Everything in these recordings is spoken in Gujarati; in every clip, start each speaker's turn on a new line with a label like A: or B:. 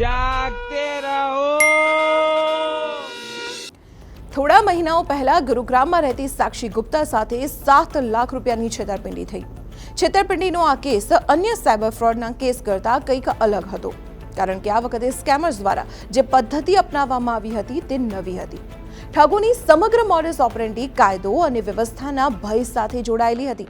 A: જાગતે રહો.
B: થોડા મહિનાઓ પહેલા ગુરુગ્રામમાં રહેતી સાક્ષી ગુપ્તા સાથે સાત લાખ રૂપિયાની છેતરપિંડી થઈ. છેતરપિંડીનો આ કેસ અન્ય સાયબર ફ્રોડના કેસ કરતાં કંઈક અલગ હતો. કારણ કે આ વખતે સ્કેમર્સ દ્વારા જે પદ્ધતિ અપનાવવામાં આવી હતી તે નવી હતી. ઠગોની સમગ્ર મોડેલ ઓપરેન્ટી કાયદો અને વ્યવસ્થાના ભય સાથે જોડાયેલી હતી.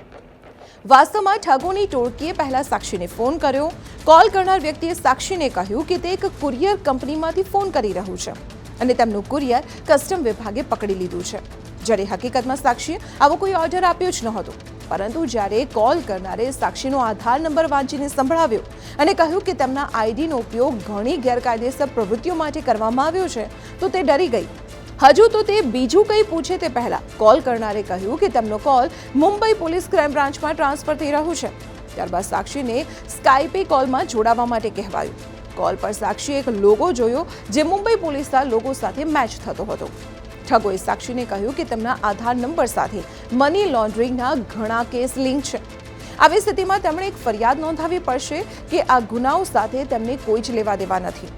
B: વાસ્તવમાં ઠગોની ટોળકીએ પહેલા સાક્ષીને ફોન કર્યો. કોલ કરનાર વ્યક્તિએ સાક્ષીને કહ્યું કે તે એક કુરિયર કંપનીમાંથી ફોન કરી રહ્યું છે અને તેમનું કુરિયર કસ્ટમ વિભાગે પકડી લીધું છે. જ્યારે હકીકતમાં સાક્ષીએ આવો કોઈ ઓર્ડર આપ્યો જ નહોતો, પરંતુ જ્યારે કોલ કરનારે સાક્ષીનો આધાર નંબર વાંચીને સંભળાવ્યો અને કહ્યું કે તેમના આઈડીનો ઉપયોગ ઘણી ગેરકાયદેસર પ્રવૃત્તિઓ માટે કરવામાં આવ્યો છે, તો તે ડરી ગઈ. હજુ તો તે બીજું કંઈ પૂછે તે પહેલાં. કોલ કરનારે કહ્યું કે તેમનો કોલ મુંબઈ પોલીસ ક્રાઇમ બ્રાન્ચમાં ટ્રાન્સફર થઈ રહ્યું છે. ત્યારબાદ સાક્ષીને સ્કાઈપે કોલમાં જોડાવા માટે કહેવાયું. કોલ પર સાક્ષીએ એક લોગો જોયો જે મુંબઈ પોલીસના લોગો સાથે મેચ થતો હતો. ઠગોએ સાક્ષીને કહ્યું કે તેમના આધાર નંબર સાથે મની લોન્ડરિંગના ઘણા કેસ લિંક છે. આવી સ્થિતિમાં તેમણે એક ફરિયાદ નોંધાવી પડશે કે આ ગુનાઓ સાથે તેમને કોઈ જ લેવા દેવા નથી.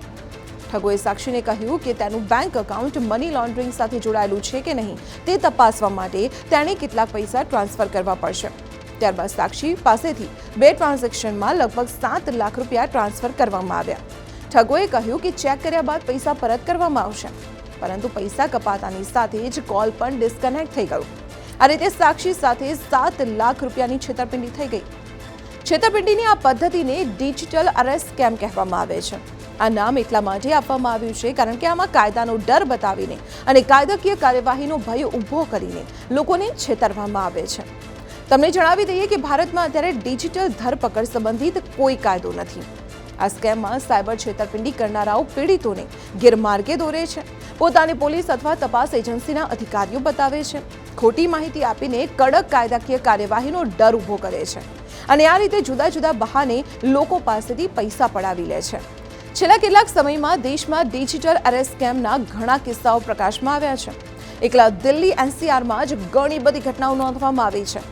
B: ઠગોએ સાક્ષીને કહ્યું કે તેનું બેંક એકાઉન્ટ મની લોન્ડરિંગ સાથે જોડાયેલું છે કે નહીં તે તપાસવા માટે તેણે કેટલાક પૈસા ટ્રાન્સફર કરવા પડશે. ત્યારબાદ સાક્ષી પાસેથી બે ટ્રાન્ઝેક્શનમાં લગભગ સાત લાખ રૂપિયા ટ્રાન્સફર કરવામાં આવ્યા. ઠગોએ કહ્યું કે ચેક કર્યા બાદ પૈસા પરત કરવામાં આવશે, પરંતુ પૈસા કપાતાની સાથે જ કોલ પણ ડિસ્કનેક્ટ થઈ ગયો. આ રીતે સાક્ષી સાથે સાત લાખ રૂપિયાની છેતરપિંડી થઈ ગઈ. છેતરપિંડીની આ પદ્ધતિને ડિજિટલ અરેસ્ટ સ્કેમ કહેવામાં આવે છે. આ નામ એટલા માટે આપવામાં આવ્યું છે કારણ કે આમાં કાયદાનો ડર બતાવીને અને કાયદાકીય કાર્યવાહીનો ભય ઊભો કરીને લોકોને છેતરવામાં આવે છે. તમને જણાવી દઈએ કે ભારતમાં અત્યારે ડિજિટલ ધરપકડ સંબંધિત કોઈ કાયદો નથી. આ સ્કેમમાં સાયબર છેતરપિંડી કરનારાઓ પીડિતોને ગેરમાર્ગે દોરે છે. પોતાની પોલીસ અથવા તપાસ એજન્સીના અધિકારીઓ બતાવે છે. ખોટી માહિતી આપીને કડક કાયદાકીય કાર્યવાહીનો ડર ઊભો કરે છે અને આ રીતે જુદા જુદા બહાને લોકો પાસેથી પૈસા પડાવી લે છે. છેલ્લા કેટલાક સમયમાં દેશમાં ડિજિટલ એરેસ્ટ સ્કેમના ઘણા કિસ્સાઓ પ્રકાશમાં આવ્યા છે. એકલા દિલ્હી એનસીઆરમાં જ ઘણી બધી ઘટનાઓ નોંધવામાં આવી છે.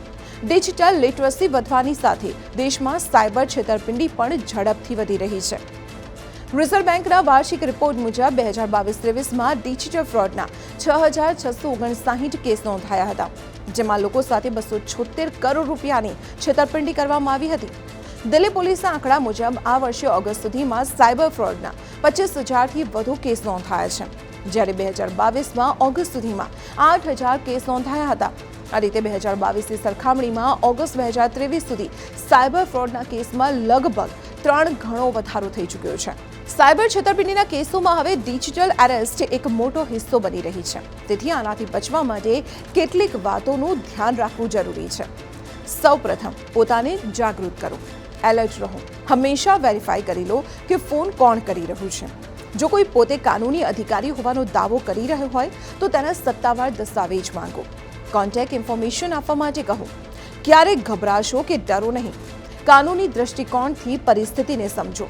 B: ડિજિટલ લિટરસી વધવાની સાથે દેશમાં સાયબર છેતરપિંડી પણ ઝડપથી વધી રહી છે. રિઝર્વ બેંકના વાર્ષિક રિપોર્ટ મુજબ બે હજાર બાવીસ ત્રેવીસમાં ડિજિટલ ફ્રોડના છ હજાર છસો ઓગણસાહીઠ કેસ નોંધાયા હતા, જેમાં લોકો સાથે બસો છોતેર કરોડ રૂપિયાની છેતરપિંડી કરવામાં આવી હતી. દિલ્હી પોલીસના આંકડા મુજબ આ વર્ષે ઓગસ્ટ સુધીમાં સાયબર ફ્રોડના પચીસ હજારથી વધુ કેસ નોંધાયા છે, જ્યારે બે હજાર બાવીસમાં ઓગસ્ટ સુધીમાં આઠ હજાર કેસ નોંધાયા હતા. આ રીતે બે હજાર બાવીસની સરખામણીમાં ઓગસ્ટ બે હજાર ત્રેવીસ સુધી સાયબર ફ્રોડના કેસમાં લગભગ ત્રણ ગણો વધારો થઈ ચૂક્યો છે. સાયબર છેતરપિંડીના કેસોમાં હવે ડિજિટલ એરેસ્ટ એક મોટો હિસ્સો બની રહી છે. તેથી આનાથી બચવા માટે કેટલીક વાતોનું ધ્યાન રાખવું જરૂરી છે. સૌપ્રથમ, પોતાને જાગૃત કરો. એલર્ટ રહો. હંમેશા વેરીફાઈ કરી લો કે ફોન કોણ કરી રહ્યું છે. જો કોઈ પોતે કાનૂની અધિકારી હોવાનો દાવો કરી રહ્યો હોય, તો તેના સત્તાવાર દસ્તાવેજ માંગો. કોન્ટેક્ટ ઇન્ફોર્મેશન આપવા માટે કહો. ક્યારેક ગભરાશો કે ડરો નહીં. કાનૂની દૃષ્ટિકોણથી પરિસ્થિતિને સમજો.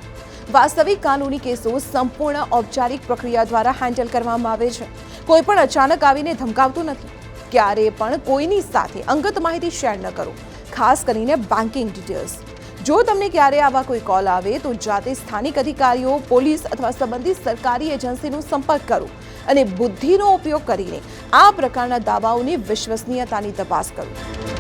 B: વાસ્તવિક કાનૂની કેસો સંપૂર્ણ ઔપચારિક પ્રક્રિયા દ્વારા હેન્ડલ કરવામાં આવે છે. કોઈ પણ અચાનક આવીને ધમકાવતું નથી. ક્યારે પણ કોઈની સાથે અંગત માહિતી શેર ન કરો. ખાસ કરીને બેન્કિંગ ડિટેલ્સ જો તમને ક્યારે આવા કોઈ કોલ આવે, તો જાતે સ્થાનિક અધિકારીઓ, પોલીસ અથવા સંબંધિત સરકારી એજન્સીનો સંપર્ક કરો અને બુદ્ધિનો ઉપયોગ કરીને આ પ્રકારના દાવાઓની વિશ્વસનીયતાની તપાસ કરો.